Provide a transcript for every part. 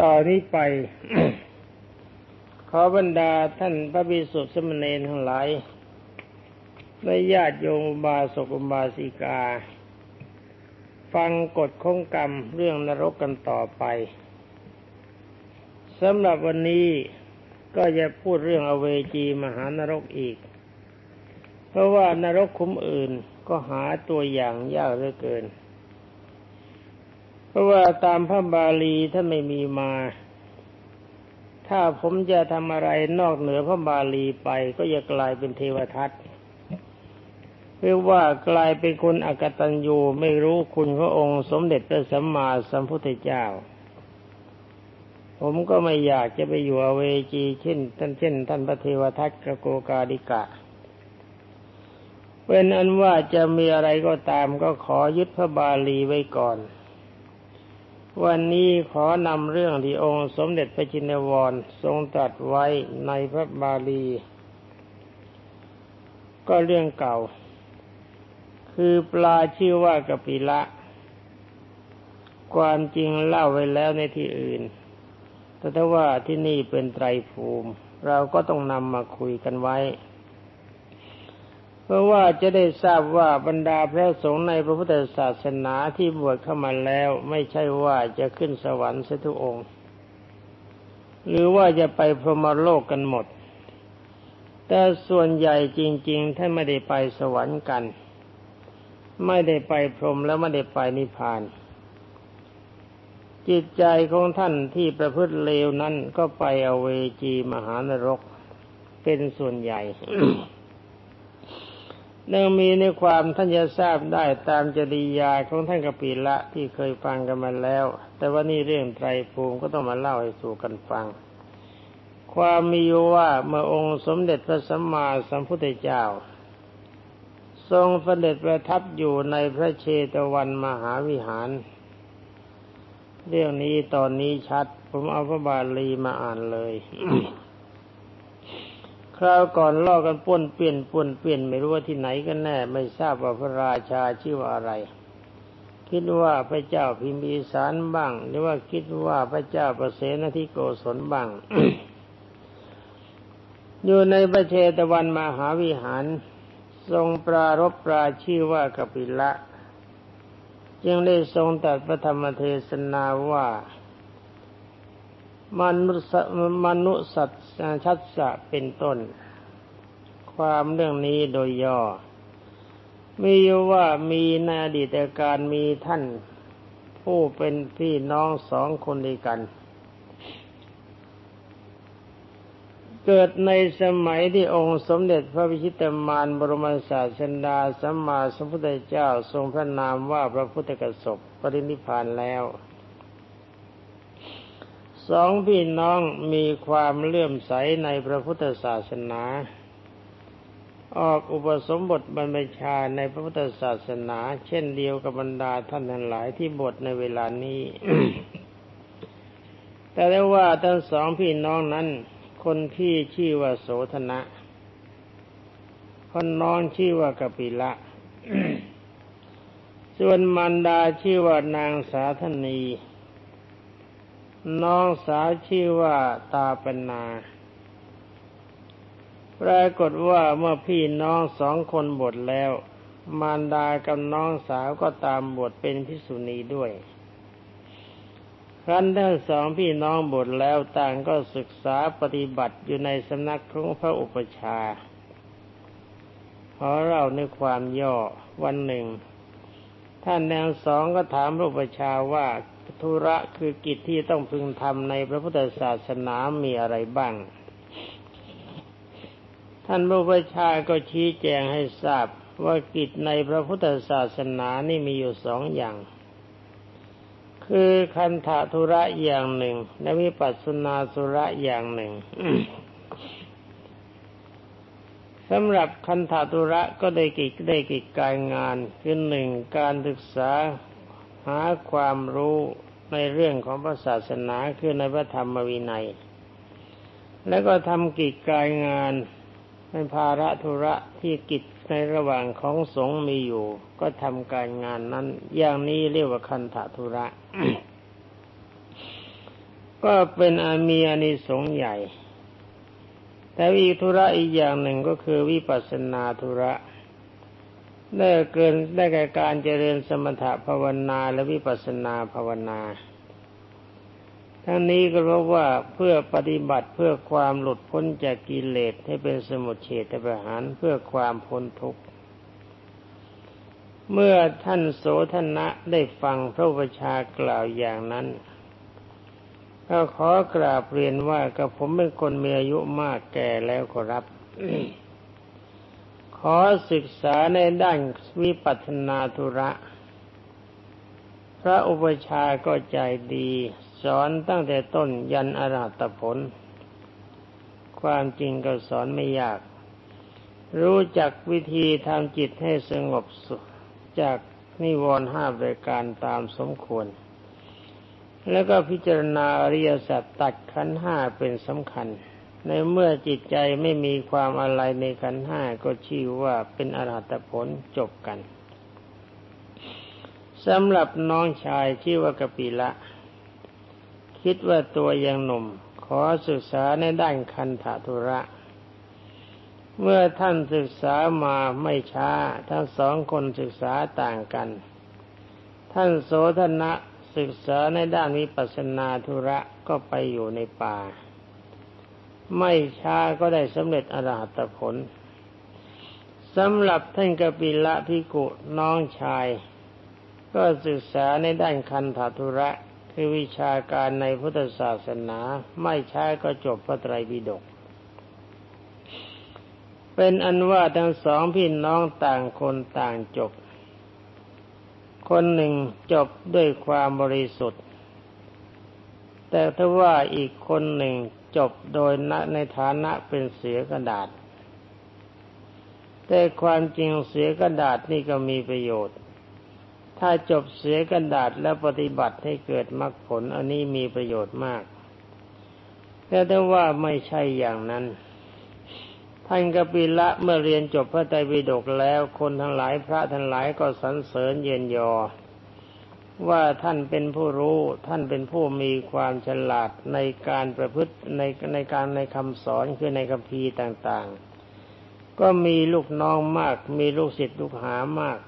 ต่อนนี้ไปขอบรรดาท่านพระบิสุสมณเณรทั้งหลายและญาติโยมบาสกุบาสิกา ฟังกฎของกรรมเรื่องนรกกันต่อไปสำหรับวันนี้ก็จะพูดเรื่องอเวจีมหานรกอีก เพราะว่านรกคุ้มอื่นก็หาตัวอย่างยากเหลือเกิน ราะว่าตามพระบาลีท่านไม่มีมา ถ้าผมจะทำอะไรนอกเหนือพระบาลีไปก็จะกลายเป็นเทวทัตเรียกว่ากลายเป็นคนอกตัญญูไม่รู้คุณพระองค์สมเด็จพระสัมมาสัมพุทธเจ้า ผมก็ไม่อยากจะไปอยู่อเวจีเช่นท่านเช่น ท่านพระเทวทัตกโกกาดิกะเป็นอันว่าจะมีอะไรก็ตามก็ขอยึดพระบาลีไว้ก่อน วันนี้ขอนำเรื่องที่องค์สมเด็จพระจินวรทรงตรัสไว้ในพระบาลี ก็เรื่องเก่า คือปลาชื่อว่ากปิละ ความจริงเล่าไว้แล้วในที่อื่น แต่ถ้าว่าที่นี่เป็นไตรภูมิ เราก็ต้องนำมาคุยกันไว้ เพราะว่าจะได้ทราบว่าบรรดาพระสงฆ์ในพระพุทธศาสนาที่บวชเข้ามาแล้ว ไม่ใช่ว่าจะขึ้นสวรรค์เสทุกองค์ หรือว่าจะไปพรหมโลกกันหมด แต่ส่วนใหญ่จริง ๆท่านไม่ได้ไปสวรรค์กัน ไม่ได้ไปพรหมแล้วไม่ได้ไปนิพพาน จิตใจของท่านที่ประพฤติเลวนั้นก็ไปอเวจีมหานรกเป็นส่วนใหญ่ นื่องมีในความท่านจะทราบได้ตามจริยาของท่านกปิละที่เคยฟังกันมาแล้ว แต่ว่านี่เรื่องไตรภูมิก็ต้องมาเล่าให้สู่กันฟัง ความมีว่าเมื่อองค์สมเด็จพระสัมมาสัมพุทธเจ้า ทรงเสด็จประทับอยู่ในพระเชตวันมหาวิหาร เรื่องนี้ตอนนี้ชัด ผมเอาพระบาลีมาอ่านเลย คราวก่อนล่อกันป้นเปลี่ยนป้นเปลี่ยนไม่รู้ว่าที่ไหนกันแน่ ไม่ทราบว่าพระราชาชื่อว่าอะไร คิดว่าพระเจ้าพิมพีสารบ้าง หรือว่าคิดว่าพระเจ้าประเสนทิโกศลบ้างอยู่ในพระเชตวันมหาวิหาร ทรงปรารบปราชื่อว่ากปิละ จึงได้ทรงตัดพระธรรมเทศนาว่า มนุษมนุสัตชัดสะเป็นต้น ความเรื่องนี้โดยย่อ มีว่ามีในอดีตการมีท่าน ผู้เป็นพี่น้องสองคนด้วยกัน เกิดในสมัยที่องค์สมเด็จพระวิชิตมารบรมศาสดาสัมมาสัมพุทธเจ้าทรงพระนามว่าพระพุทธกสบปรินิพานแล้ว สองพี่น้องมีความเลื่อมใสในพระพุทธศาสนา ออกอุปสมบทบรรพชาในพระพุทธศาสนา เช่นเดียวกับบรรดาท่านทั้งหลายที่บทในเวลานี้ แต่ได้ว่าทั้งสองพี่น้องนั้น คนพี่ชื่อว่าโสธนะ คนน้องชื่อว่ากปิละ ส่วนมันดาชื่อว่านางสาธนี น้องสาวชื่อว่าตาปนาปรากฏว่าเมื่อพี่น้องสองคนบทแล้ว มารดากับน้องสาวก็ตามบทเป็นพิสุณีด้วย ครั้นทั้งสองพี่น้องบทแล้วต่างก็ศึกษาปฏิบัติอยู่ในสำนักของพระอุปชาขอเราในความย่อวันหนึ่ง ท่านแนงสองก็ถามพระอุปชาว่า ธุระคือกิจที่ต้องพึงทำในพระพุทธศาสนามีอะไรบ้าง ท่านพระอุปชาก็ชี้แจงให้ทราบว่ากิจในพระพุทธศาสนานี่มีอยู่สองอย่าง คือคันธทุระอย่างหนึ่ง และวิปัสสนาสุระอย่างหนึ่งสำหรับคันธทุระก็ได้กิจได้กิจการงานคือหนึ่งการศึกษาหาความรู้ ในเรื่องของพระศาสนาคือในพระธรรมวินัย แล้วก็ทำกิจการงานเป็นภาระธุระที่กิจในระหว่างของสงฆ์มีอยู่ ก็ทำการงานนั้น อย่างนี้เรียกว่าคันธุระ ก็เป็นอามีอานิสงส์ใหญ่ แต่อีกธุระอีกอย่างหนึ่งก็คือวิปัสสนาธุระ ได้เกินได้แก่การเจริญสมถะภาวนาและวิปัสสนาภาวนา ทั้งนี้ก็เพราะว่าเพื่อปฏิบัติเพื่อความหลุดพ้นจากกิเลสให้เป็นสมุทเฉทประหารเพื่อความพ้นทุกข์ เมื่อท่านโสธนะได้ฟังพระวชากล่าวอย่างนั้นก็ขอกราบเรียนว่ากับผมเป็นคนมีอายุมากแก่แล้วขอรับ ขอศึกษาในด้านวิปัสนาธุระ พระอุปชาก็ใจดี สอนตั้งแต่ต้นยันอรหัตผล ความจริงก็สอนไม่ยาก รู้จักวิธีทำจิตให้สงบสุขจากนิวรณ์ห้าบริการตามสมควร แล้วก็พิจารณาอริยสัจตัดขันห้าเป็นสำคัญ ในเมื่อจิตใจไม่มีความอะไรในขันห้าก็ชื่อว่าเป็นอรหัตผลจบกันสำหรับน้องชายชื่อว่ากปิละ คิดว่าตัวยังหนุ่ม ขอศึกษาในด้านคันธทุระ เมื่อท่านศึกษามาไม่ช้า ทั้งสองคนศึกษาต่างกัน ท่านโสธนะศึกษาในด้านวิปัสสนาธุระก็ไปอยู่ในป่า ไม่ช้าก็ได้สำเร็จอรหัตผลสำหรับท่านกปิละพิกุน้องชาย ก็ศึกษาในด้านคันธทุระ คือวิชาการในพุทธศาสนา ไม่ช้าก็จบพระไตรปิฎกเป็นอันว่าทั้งสองพี่น้องต่างคนต่างจบ คนหนึ่งจบด้วยความบริสุทธิ์ แต่ถ้าว่าอีกคนหนึ่ง จบโดยในฐานะเป็นเสือกระดาษ แต่ความจริงเสือกระดาษนี่ก็มีประโยชน์ ถ้าจบเสือกระดาษแล้วปฏิบัติให้เกิดมรรคผลอันนี้มีประโยชน์มาก แต่ถ้าว่าไม่ใช่อย่างนั้นท่านกปิละเมื่อเรียนจบพระไตรปิฎกแล้วคนทั้งหลายพระทั้งหลายก็สรรเสริญเย็นยอ ว่าท่านเป็นผู้รู้ท่านเป็นผู้มีความฉลาดในการประพฤติในในการในคำสอนคือในคำพีต่างๆ ก็มีลูกน้องมาก มีลูกศิษย์ลูกหามาก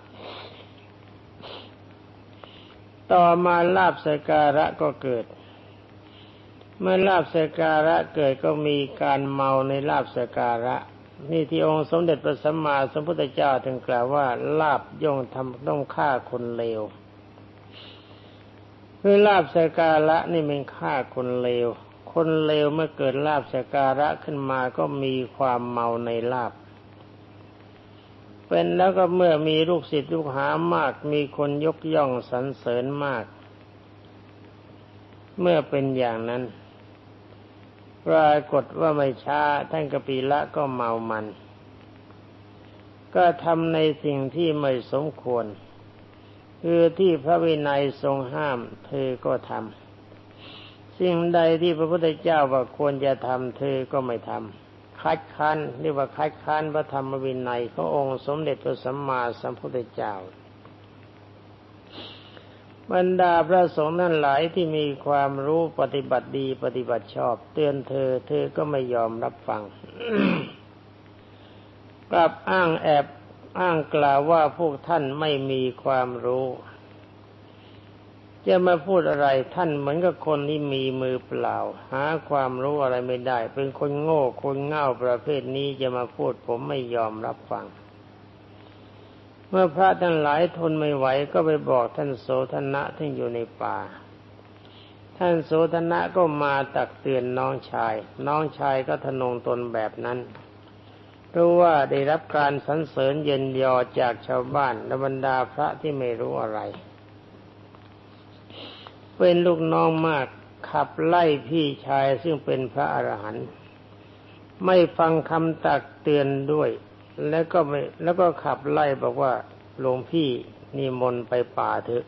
ต่อมาลาบสการะก็เกิด เมื่อลาบสการะเกิดก็มีการเมาในลาบสการะนี่ที่องค์สมเด็จพระสัมมาสัมพุทธเจ้าถึงกล่าวว่าลาบย่อมทำต้องฆ่าคนเลว คือลาบสการะนี่เป็นฆ่าคนเลว คนเลวเมื่อเกิดลาบสการะขึ้นมาก็มีความเมาในลาบ เป็นแล้วก็เมื่อมีลูกศิษย์ลูกหามาก มีคนยกย่องสรรเสริญมาก เมื่อเป็นอย่างนั้นปรากฏว่าไม่ช้าท่านกปีละก็เมามัน ก็ทำในสิ่งที่ไม่สมควร คือที่พระวินัยทรงห้าม เธอก็ทำสิ่งใดที่พระพุทธเจ้าว่าควรจะทำเธอก็ไม่ทำคัดค้านเรียกว่าคัดค้านพระธรรมวินัยขององค์สมเด็จพระสัมมาสัมพุทธเจ้าบรรดาพระสงฆ์นั้นหลายที่มีความรู้ปฏิบัติดีปฏิบัติชอบ เตือนเธอ เธอก็ไม่ยอมรับฟัง กลับอ้างแอบ อ้างกล่าวว่าพวกท่านไม่มีความรู้ จะมาพูดอะไรท่านเหมือนกับคนที่มีมือเปล่า หาความรู้อะไรไม่ได้ เป็นคนโง่คนเง่าประเภทนี้จะมาพูดผมไม่ยอมรับฟัง เมื่อพระท่านหลายทนไม่ไหวก็ไปบอกท่านโสธนะที่อยู่ในป่าท่านโสธนะก็มาตักเตือนน้องชาย น้องชายก็ทนงตนแบบนั้น รู้ว่าได้รับการสรรเสริญเย็นยอจากชาวบ้านและบรรดาพระที่ไม่รู้อะไรเป็นลูกน้องมากขับไล่พี่ชายซึ่งเป็นพระอรหันต์ไม่ฟังคำตักเตือนด้วย แล้วก็ไม่แล้วก็ขับไล่บอกว่าหลวงพี่นิมนต์ไปป่าเถอะ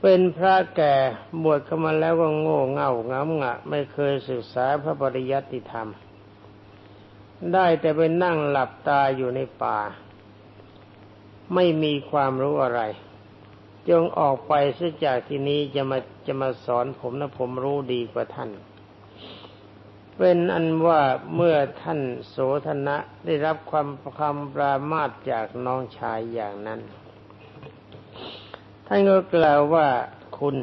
เป็นพระแก่บวชเข้ามาแล้วก็โง่เง่าง้ำงะ ไม่เคยศึกษาพระปริยัติธรรม ได้แต่ไปนั่งหลับตาอยู่ในป่า ไม่มีความรู้อะไร จงออกไปซะจากที่นี้จะมาจะมาสอนผมนะผมรู้ดีกว่าท่าน เป็นอันว่าเมื่อท่านโสธนะได้รับความคำปรามาสจากน้องชายอย่างนั้น ท่านก็กล่าวว่าคุณ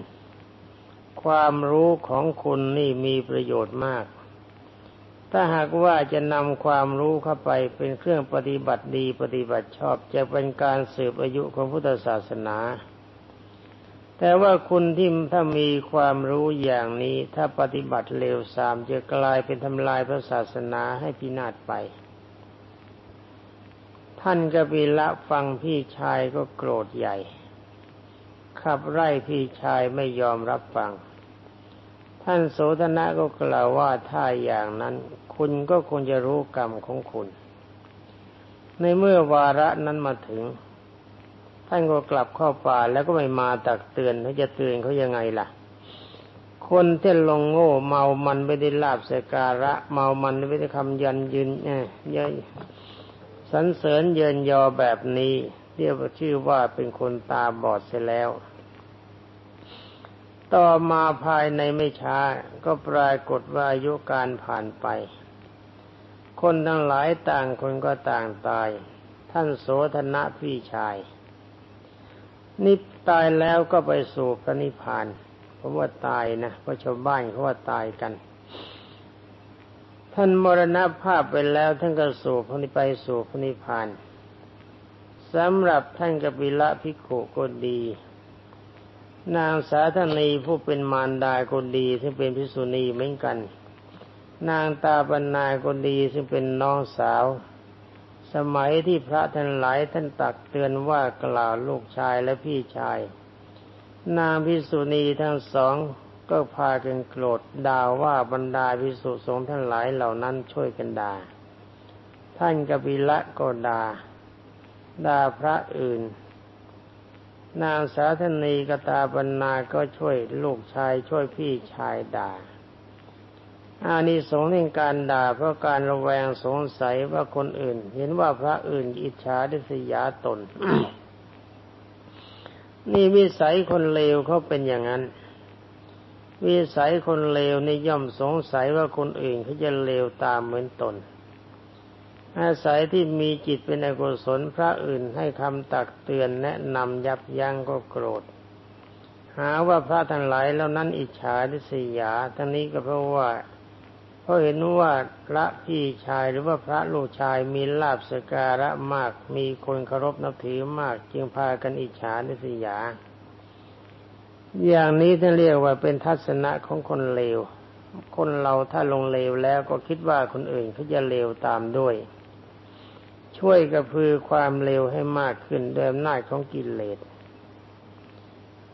ความรู้ของคุณนี่มีประโยชน์มาก ถ้าหากว่าจะนำความรู้เข้าไปเป็นเครื่องปฏิบัติดีปฏิบัติชอบจะเป็นการสืบอายุของพุทธศาสนา แต่ว่าคุณที่ถ้ามีความรู้อย่างนี้ถ้าปฏิบัติเลวทรามจะกลายเป็นทำลายพระศาสนาให้พินาศไป ท่านกบิละฟังพี่ชายก็โกรธใหญ่ ขับไล่พี่ชายไม่ยอมรับฟัง ท่านโสธนะก็กล่าวว่าถ้าอย่างนั้น คุณก็คงจะรู้กรรมของคุณ ในเมื่อวาระนั้นมาถึง ท่านก็กลับเข้าป่าแล้วก็ไม่มาตักเตือนเขาจะเตือนเขายังไงล่ะ คนที่ลงโง่เมามันไม่ได้ลาบสการะ เมามันไม่ได้คำยันยืนเยอะสันเสริญเยินยอแบบนี้ เรียกว่าชื่อว่าเป็นคนตาบอดเสียแล้ว ต่อมาภายในไม่ช้า ก็ปรากฏว่าอายุการผ่านไป คนทั้งหลายต่างคนก็ต่างตาย ท่านโสธนะพี่ชายนิพตายแล้วก็ไปสู่พระนิพพานเพราะว่าตายนะเพราะชาวบ้านเขาว่าตายกัน ท่านมรณภาพไปแล้วท่านก็สู่พระนิไปสู่พระนิพพานสำหรับท่านกบิละพิโขก็ดี นางสาธนีผู้เป็นมารดาคนดีซึ่งเป็นพิสุณีเหมือนกัน นางตาบรรณาคนดีซึ่งเป็นน้องสาว สมัยที่พระท่านหลายท่านตักเตือนว่ากล่าวลูกชายและพี่ชาย นางพิสุณีทั้งสองก็พากันโกรธด่าว่าบรรดาพิสุสงฆ์ท่านหลายเหล่านั้นช่วยกันด่าท่านกบิละก็ด่าด่าพระอื่น นางสาธนีกตาบรรณาก็ช่วยลูกชายช่วยพี่ชายด่าอานิสงส์ในการด่าเพราะการระแวงสงสัยว่าคนอื่น เห็นว่าพระอื่นอิจฉาดิษยาตน นี่วิสัยคนเลวเขาเป็นอย่างนั้น วิสัยคนเลวนี่ย่อมสงสัยว่าคนอื่นเขาจะเลวตามเหมือนตน อาศัยที่มีจิตเป็นอกุศลพระอื่นให้คำตักเตือนแนะนำยับยั้งก็โกรธ หาว่าพระทั้งหลายแล้วนั้นอิจฉาทิษยา ทั้งนี้ก็เพราะว่าเพราะเห็นว่าพระพี่ชายหรือว่าพระลูกชายมีลาบสการะมากมีคนเคารพนับถือมาก จึงพากันอิจฉาทิษยา อย่างนี้ท่านเรียกว่าเป็นทัศนะของคนเลว คนเราถ้าลงเลวแล้วก็คิดว่าคนอื่นเขาจะเลวตามด้วย ช่วยกระพือความเร็วให้มากขึ้นโดยอำนาจของกิเลส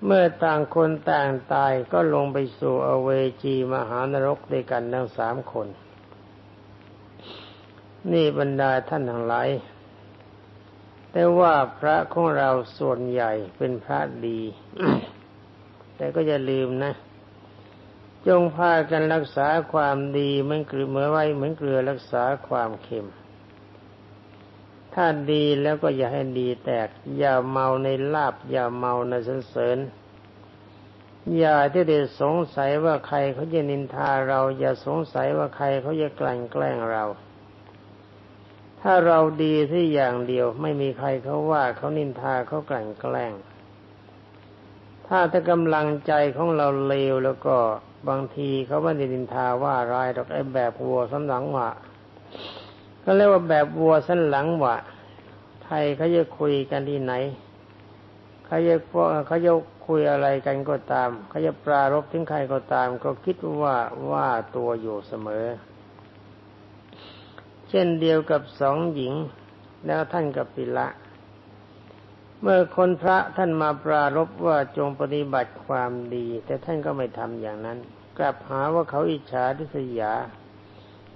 เมื่อต่างคนต่างตายก็ลงไปสู่อเวจีมหานรกด้วยกันทั้งสามคน นี่บรรดาท่านทั้งหลายแต่ว่าพระของเราส่วนใหญ่เป็นพระดี แต่ก็อย่าลืมนะ จงพากันรักษาความดีเหมือนเกลือเมื่อไว้เหมือนเกลือรักษาความเค็ม ถ้าดีแล้วก็อย่าให้ดีแตก อย่าเมาในลาบ อย่าเมาในสันเสริญ อย่าที่จะสงสัยว่าใครเขาจะนินทาเรา อย่าสงสัยว่าใครเขาจะกลั่นแกล้งเรา ถ้าเราดีที่อย่างเดียว ไม่มีใครเขาว่าเขานินทาเขากลั่นแกล้ง ถ้าถ้ากำลังใจของเราเลวแล้วก็บางทีเขาไม่ได้นินทาว่าร้ายดอกไอ้แบบวัวสำหลังว่า ก็เรียกว่าแบบวัวสันหลังวะไทยเขาจะคุยกันที่ไหนเขาจะเขาจะคุยอะไรกันก็ตามเขาจะปรารบถึงใครก็ตาม ก็คิดว่าว่าตัวอยู่เสมอ เช่นเดียวกับสองหญิง แล้วท่านกับปิละ เมื่อคนพระท่านมาปรารบว่าจงปฏิบัติความดี แต่ท่านก็ไม่ทำอย่างนั้น กลับหาว่าเขาอิจฉาทิษยา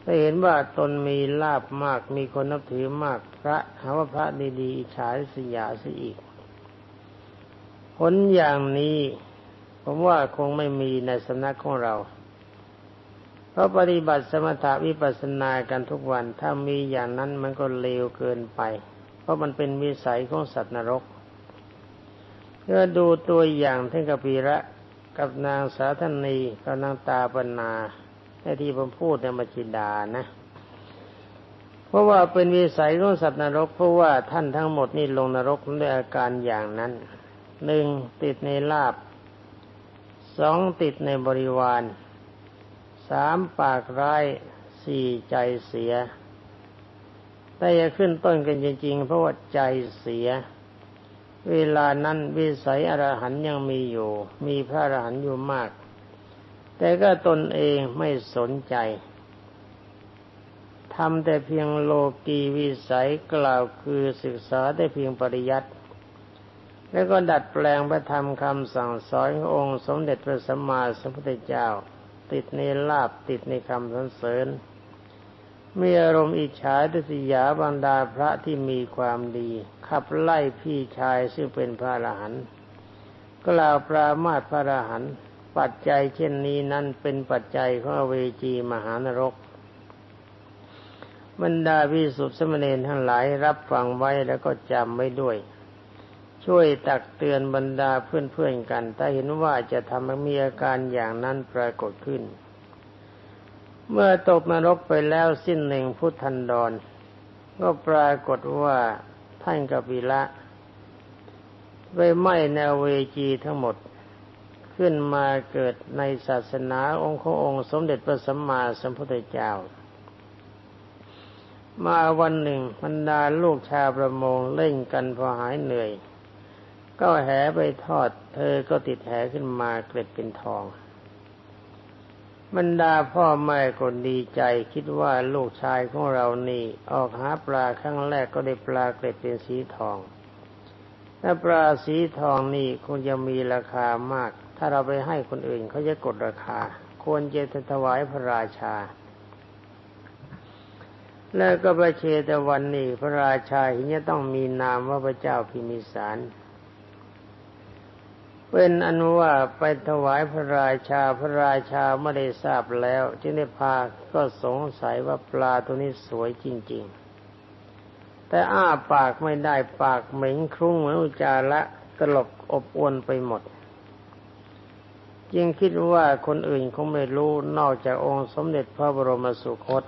ถ้าเห็นว่าตนมีลาบมากมีคนนับถือมากพระหาว่าพระดีๆอิจฉาริษยาซะอีก ผลอย่างนี้ผมว่าคงไม่มีในสำนักของเรา เพราะปฏิบัติสมถะวิปัสสนากันทุกวัน ถ้ามีอย่างนั้นมันก็เลวเกินไป เพราะมันเป็นวิสัยของสัตว์นรกก็ดูตัวอย่างท่านกปีระกับนางสาธนีกับนางตาปนา ในที่ผมพูดในมจิดานะ เพราะว่าเป็นวิสัยของสัตว์นรก เพราะว่าท่านทั้งหมดนี่ลงนรกด้วยอาการอย่างนั้นหนึ่งติดในลาบสองติดในบริวารสามปากร้ายสี่ใจเสียแต่จะขึ้นต้นกันจริงๆ เพราะว่าใจเสีย เวลานั้นวิสัยอรหันยังมีอยู่ มีพระอรหันอยู่มาก แต่ก็ตนเองไม่สนใจทำแต่เพียงโลกีวิสัยกล่าวคือศึกษาได้เพียงปริยัติ แล้วก็ดัดแปลงพระธรรมคำสั่งสอนขององค์สมเด็จพระสัมมาสัมพุทธเจ้า ติดในลาบติดในคำสรรเสริญ มีอารมณ์อิจฉาทิษยาบรรดาพระที่มีความดี ขับไล่พี่ชายซึ่งเป็นพระอรหันต์กล่าวปรามาสพระอรหันต์ ปัจจัยเช่นนี้นั้นเป็นปัจจัยของเวจีมหานรก บรรดาวิสุทธิสมณีทั้งหลายรับฟังไว้แล้วก็จำไว้ด้วย ช่วยตักเตือนบรรดาเพื่อนๆกัน ถ้าเห็นว่าจะทำให้มีอาการอย่างนั้นปรากฏขึ้น เมื่อตกนรกไปแล้วสิ้นหนึ่งพุทธันดร ก็ปรากฏว่าท่านกบิละไปไหม้แนวเวจีทั้งหมด ขึ้นมาเกิดในศาสนาองค์ขององค์ สมเด็จพระสัมมาสัมพุทธเจ้า มาวันหนึ่งบรรดาลูกชาวประมงเล่นกันพอหายเหนื่อย ก็แหไปทอด เธอก็ติดแหขึ้นมาเกล็ดเป็นทองบรรดาพ่อแม่ก็ดีใจคิดว่าลูกชายของเรานี่ออกหาปลาครั้งแรกก็ได้ปลาเกล็ดเป็นสีทองถ้าปลาสีทองนี่คงจะมีราคามาก ถ้าเราไปให้คนอื่นเขาจะกดราคา ควรจะถวายพระราชา แล้วก็ประเชตวันนี้พระราชาเห็นจะต้องมีนามว่าพระเจ้าพิมิสารเป็นอนุว่าไปถวายพระราชาพระราชาไม่ได้ทราบแล้วจึงได้พาก็สงสัยว่าปลาตัวนี้สวยจริง ๆ แต่อ้าปากไม่ได้ปากเหม็นครุ้งเหมือนอุจาระตลบอบอวนไปหมด จึงคิดว่าคนอื่นคงไม่รู้นอกจากองค์สมเด็จพระบรมสุคต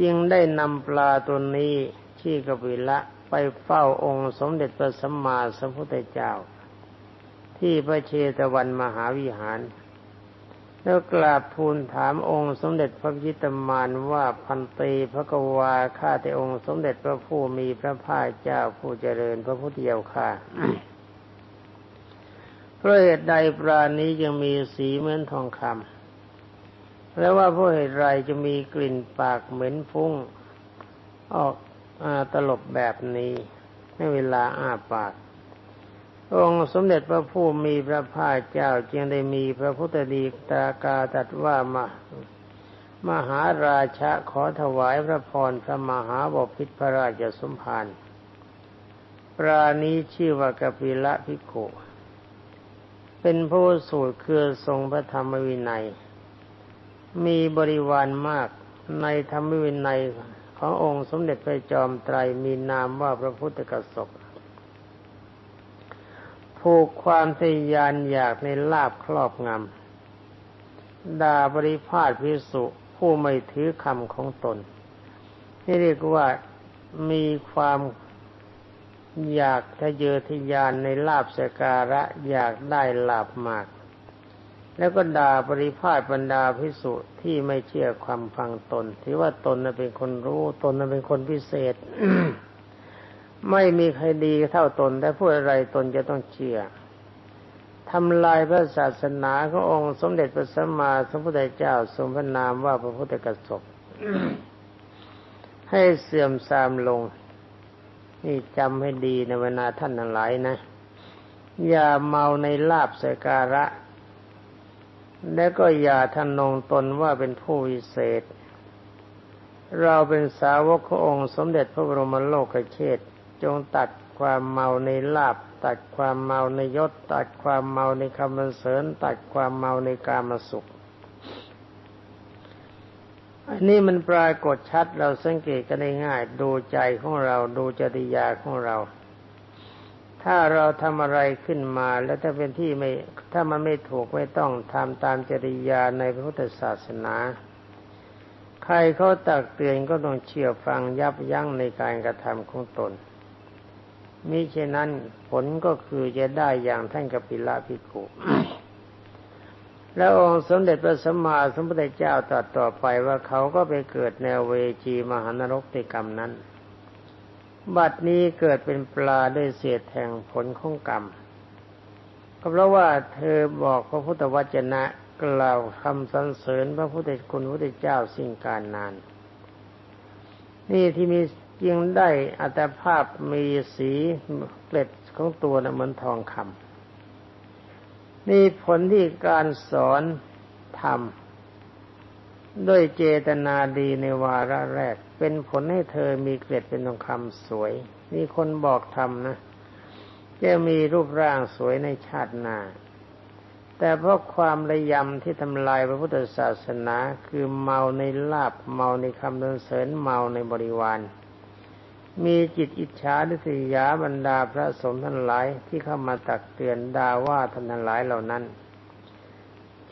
จึงได้นำปลาตัวนี้ที่กบิละไปเฝ้าองค์สมเด็จพระสัมมาสัมพุทธเจ้า ที่พระเชตวันมหาวิหาร แล้วกราบทูลถามองค์สมเด็จพระพิตมานว่าพันตีพระกวาข้าแต่องค์สมเด็จพระผู้มีพระภาคเจ้าผู้เจริญพระพุทธเจ้าค่ะ เพราะเหตุใดปรานี้ยังมีสีเหมือนทองคำแล้วว่าเพราะเหตุไรจะมีกลิ่นปากเหม็นฟุ้ง ออกอตลบแบบนี้ในเวลาอ้าปาก องค์สมเด็จพระผู้มีพระภาคเจ้าจึงได้มีพระพุทธดีตากาตัดว่ามามหาราชะขอถวายพระพรพระมหาบพิตรพระราชสมภารปรานี้ชื่อว่ากปิละพิโก เป็นผู้สูตรคือทรงพระธรรมวินัย มีบริวารมากในธรรมวินัยขององค์สมเด็จพระจอมไตรมีนามว่าพระพุทธกสกผูกความทยานอยากในลาบครอบงำด่าบริพาทพิสุผู้ไม่ถือคำของตน นี่เรียกว่ามีความ อยากทะเยอทะยานในลาบสการะอยากได้ลาบมาก แล้วก็ด่าปริพาทบรรดาพิสุที่ไม่เชื่อความฟังตนที่ว่าตนนั้นเป็นคนรู้ตนนั้นเป็นคนพิเศษ ไม่มีใครดีเท่าตนแต่พูดอะไรตนจะต้องเชื่อทำลายพระศาสนาขององค์สมเด็จพระสัมมาสัมพุทธเจ้าทรงพระนามว่าพระพุทธกสบให้เสื่อมทรามลง นี่จำให้ดีในเวลาท่านทั้งหลายนะ อย่าเมาในลาบสการะ และก็อย่าทนงตนว่าเป็นผู้วิเศษ เราเป็นสาวกขององค์สมเด็จพระบรมโลกเชษจงตัดความเมาในลาบ ตัดความเมาในยศ ตัดความเมาในคำบรรเสริญ ตัดความเมาในกามสุข อันนี้มันปรากฏชัดเราสังเกตกันได้ง่าย ดูใจของเราดูจริยาของเรา ถ้าเราทำอะไรขึ้นมาแล้วถ้าเป็นที่ไม่ถ้ามันไม่ถูกไม่ต้องทำตามจริยาในพระพุทธศาสนา ใครเขาตักเตือนก็ต้องเชื่อฟังยับยั้งในการกระทำของตนมิเช่นนั้นผลก็คือจะได้อย่างท่านกปิละพิกุ แล้วองค์สมเด็จพระสัมมาสัมพุทธเจ้าตรัสต่อไปว่าเขาก็ไปเกิดในเวจีมหานรกในกรรมนั้น บัดนี้เกิดเป็นปลาด้วยเศษแห่งผลของกรรมก็เพราะว่าเธอบอกพระพุทธวจนะกล่าวคำสรรเสริญพระพุทธคุณพระพุทธเจ้าสิ่งการนาน นี่ที่มีจึงได้อัตภาพมีสีเกล็ดของตัวนะเหมือนทองคำ นี่ผลที่การสอนทำด้วยเจตนาดีในวาระแรก เป็นผลให้เธอมีเกล็ดเป็นทองคำสวยนี่คนบอกทำนะจะมีรูปร่างสวยในชาติหน้า แต่เพราะความระยำที่ทำลายพระพุทธศาสนาคือเมาในลาบเมาในคำเดินเสริญเมาในบริวาร มีจิตอิจฉาดิษยาบรรดาพระสงฆ์ทั้งหลายที่เข้ามาตักเตือนดาว่าท่านทั้งหลายเหล่านั้น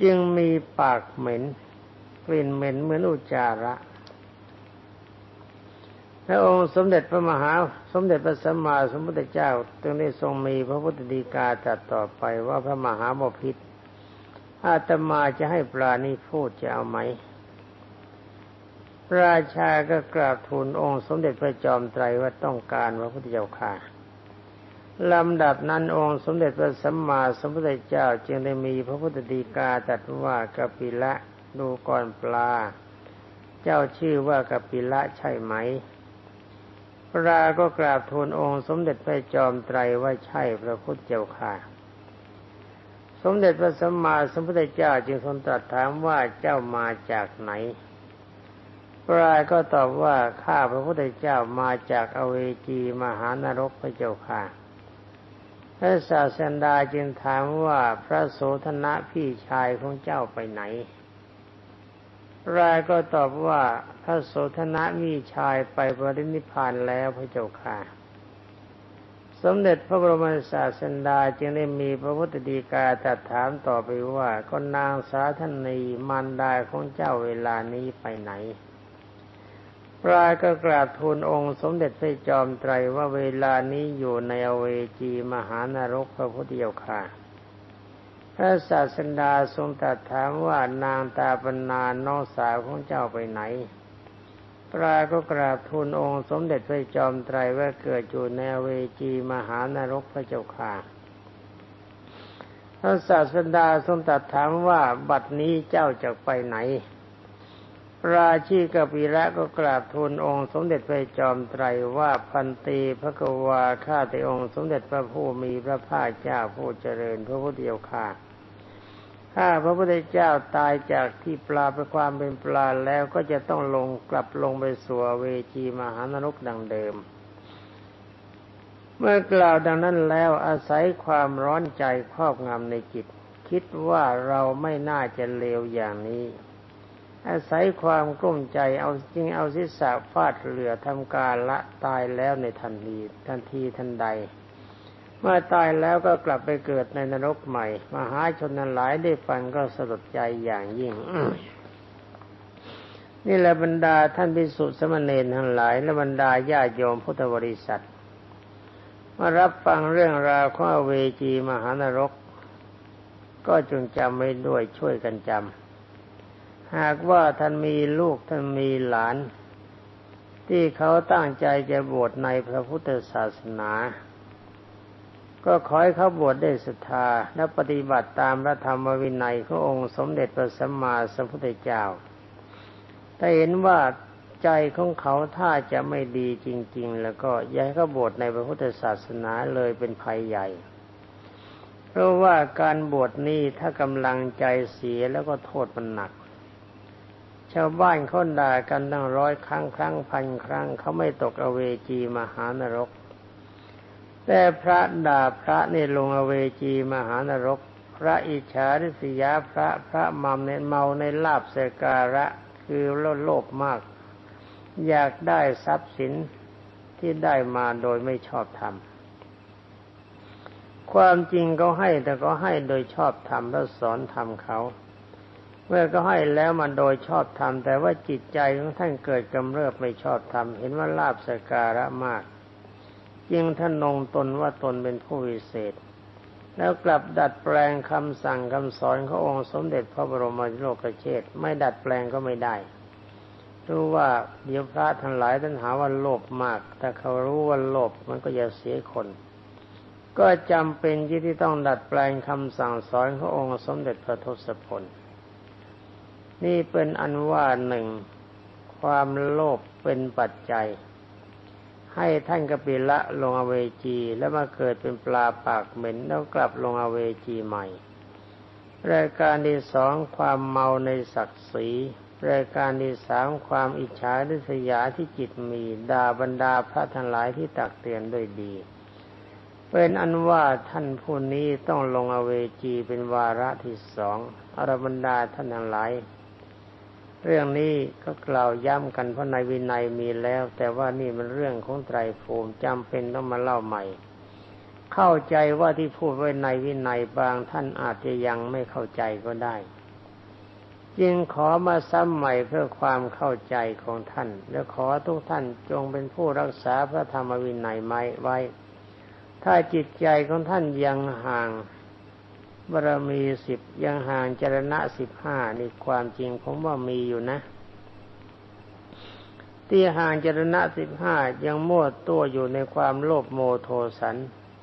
จึงมีปากเหม็นกลิ่นเหม็นเหมือนอุจจาระพระองค์สมเด็จพระมหาสมเด็จพระสัมมาสัมพุทธเจ้าจึงได้ทรงมีพระพุทธดีกาจัดต่อไปว่าพระมหาบพิษอาตมาจะให้ปลานี้พูดจะเอาไหม ราชาก็กราบทูลองค์สมเด็จพระจอมไตรว่าต้องการพระพุทธเจ้าค่ะลำดับนั้นองค์สมเด็จพระสัมมาสัมพุทธเจ้าจึงได้มีพระพุทธดีกาตรัสว่ากปิละดูก่อนปลา เจ้าชื่อว่ากปิละใช่ไหม ปลาก็กราบทูลองค์สมเด็จพระจอมไตรว่าใช่พระพุทธเจ้าค่ะ สมเด็จพระสัมมาสัมพุทธเจ้าจึงทรงตรัสถามว่าเจ้ามาจากไหน ระราก็ตอบว่าข้าพระพุทธเจ้ามาจากอเวจีมหานรกพระเจ้าค่ะ พระศาสดาจึงถามว่าพระโสธนะพี่ชายของเจ้าไปไหนระราก็ตอบว่าพระโสธนะมีชายไปบรินิพานแล้วพระเจ้าค่ะ สมเด็จพระบรมศาสดาจึงได้มีพระพุทธดีกาตรัสถามต่อไปว่าก็นางสาธนีมารดาของเจ้าเวลานี้ไปไหน ปรายก็กราบทูลองค์สมเด็จพระจอมไตรว่าเวลานี้อยู่ในอเวจีมหานรกพระพุทธเจ้าค่ะพระศาสดาทรงตรัสถามว่านางตาปนาน้องสาวของเจ้าไปไหนปราก็กราบทูลองค์สมเด็จพระจอมไตรว่าเกิดอยู่ในเวจีมหานรกพระเจ้าค่ะพระศาสดาทรงตรัสถามว่าบัดนี้เจ้าจะไปไหน ราชีกปิระก็กราบทูลองค์สมเด็จพระจอมไตรว่าพันตีพระกวาข้าแต่องค์สมเด็จพระผู้มีพระภาคเจ้าผู้เจริญพระพุทธเดียวข้าถ้าพระพุทธเจ้าตายจากที่ปลาไปความเป็นปลาแล้วก็จะต้องลงกลับลงไปสู่เวจีมหานรกดังเดิม เมื่อกล่าวดังนั้นแล้วอาศัยความร้อนใจครอบงำในจิต คิดว่าเราไม่น่าจะเลวอย่างนี้ อาศัยความกลุ้มใจเอาจริงเอาศีรษะฟาดเหลือทำการละตายแล้วในทันทีทันทีทันใด เมื่อตายแล้วก็กลับไปเกิดในนรกใหม่ มหาชนนั้นหลายได้ฟังก็สลดใจอย่างยิ่งนี่แหละบรรดาท่านพิสุทธิสมณเณรทั้งหลาย และบรรดาญาโยมพุทธบริษัทมารับฟังเรื่องราวข้อเวจีมหานรก ก็จงจำไว้ด้วยช่วยกันจำ หากว่าท่านมีลูกท่านมีหลาน ที่เขาตั้งใจจะบวชในพระพุทธศาสนา ก็ขอให้เขาบวชได้ศรัทธาและปฏิบัติตามพระธรรมวินัยขององค์สมเด็จพระสัมมาสัมพุทธเจ้าถ้าเห็นว่าใจของเขาถ้าจะไม่ดีจริง ๆ แล้วก็ย่าให้เขาบวชในพระพุทธศาสนาเลยเป็นภัยใหญ่ เพราะว่าการบวชนี้ถ้ากำลังใจเสียแล้วก็โทษมันหนัก ชาวบ้านเขาด่ากันตั้งร้อยครั้งครั้งพันครั้งเขาไม่ตกอเวจีมหานรก แต่พระด่าพระนี่ลงอเวจีมหานรก พระอิจฉาริษยาพระพระมัมในเมาในลาบเสการะคือโลภมาก อยากได้ทรัพย์สินที่ได้มาโดยไม่ชอบธรรมความจริงเขาให้แต่ก็ให้โดยชอบธรรมแล้วสอนธรรมเขา เมื่อก็ให้แล้วมันโดยชอบธรรมแต่ว่าจิตใจของท่านเกิดกำเริบไม่ชอบธรรมเห็นว่าลาบสการะมากจึงท่านนงตนว่าตนเป็นผู้วิเศษ แล้วกลับดัดแปลงคำสั่งคำสอนขององค์สมเด็จพระบรมโลกเชษไม่ดัดแปลงก็ไม่ได้ รู้ว่าเดี๋ยวพระทั้งหลายท่านหาว่าโลภมาก แต่เขารู้ว่าโลภมันก็จะเสียคน ก็จำเป็นที่ที่ต้องดัดแปลงคำสั่งสอนขององค์สมเด็จพระทศพล นี่เป็นอันว่าหนึ่งความโลภเป็นปัจจัย ให้ท่านกปิละลงอเวจีแล้วมาเกิดเป็นปลาปากเหม็นแล้วกลับลงอเวจีใหม่รายการที่สองความเมาในศักดิ์ศรีรายการที่สามความอิจฉาริษยาที่จิตมีด่าบรรดาพระทั้งหลายที่ตักเตือนด้วยดี เป็นอันว่าท่านผู้นี้ต้องลงอเวจีเป็นวาระที่สองอรบรรดาท่านทั้งหลาย เรื่องนี้ก็กล่าวย้ำกันเพราะในวินัยมีแล้ว แต่ว่านี่มันเรื่องของไตรภูมิจำเป็นต้องมาเล่าใหม่ เข้าใจว่าที่พูดไว้ในวินัยบางท่านอาจจะยังไม่เข้าใจก็ได้ จึงขอมาซ้ำใหม่เพื่อความเข้าใจของท่าน และขอทุกท่านจงเป็นผู้รักษาพระธรรมวินัยไว้ ถ้าจิตใจของท่านยังห่าง บารมีสิบยังห่างจรณะสิบห้านี่ความจริงผมว่ามีอยู่นะ ที่ห่างจรณะสิบห้ายังมั่วตัวอยู่ในความโลภโมโทสัน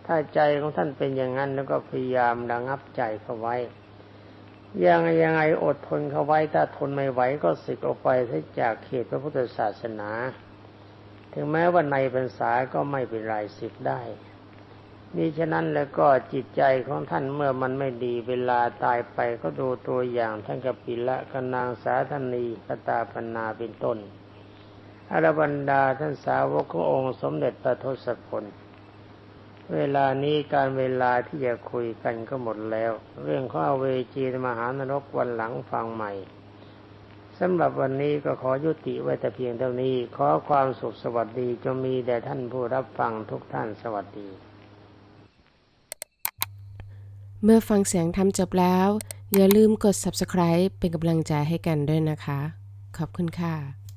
ถ้าใจของท่านเป็นอย่างนั้นแล้วก็พยายามระงับใจเขาไว้ ยังยังไงอดทนเขาไว้ถ้าทนไม่ไหวก็สึกออกไปจากเขตพระพุทธศาสนา ถึงแม้ว่าในพรรษาก็ไม่เป็นไรสึกได้ นี่ฉะนั้นแล้วก็จิตใจของท่านเมื่อมันไม่ดีเวลาตายไปก็ดูตัวอย่างท่านกปิละกนางสาธนีกตาปนาเป็นต้นอรบรรดาท่านสาวกขององค์สมเด็จพระทศพลเวลานี้การเวลาที่จะคุยกันก็หมดแล้ว เรื่องข้อเวจีมหานรกวันหลังฟังใหม่สำหรับวันนี้ก็ขอยุติไว้แต่เพียงเท่านี้ ขอความสุขสวัสดีจงมีแด่ท่านผู้รับฟังทุกท่านสวัสดี เมื่อฟังเสียงทำจบแล้ว อย่าลืมกด subscribe เป็นกำลังใจให้กันด้วยนะคะ ขอบคุณค่ะ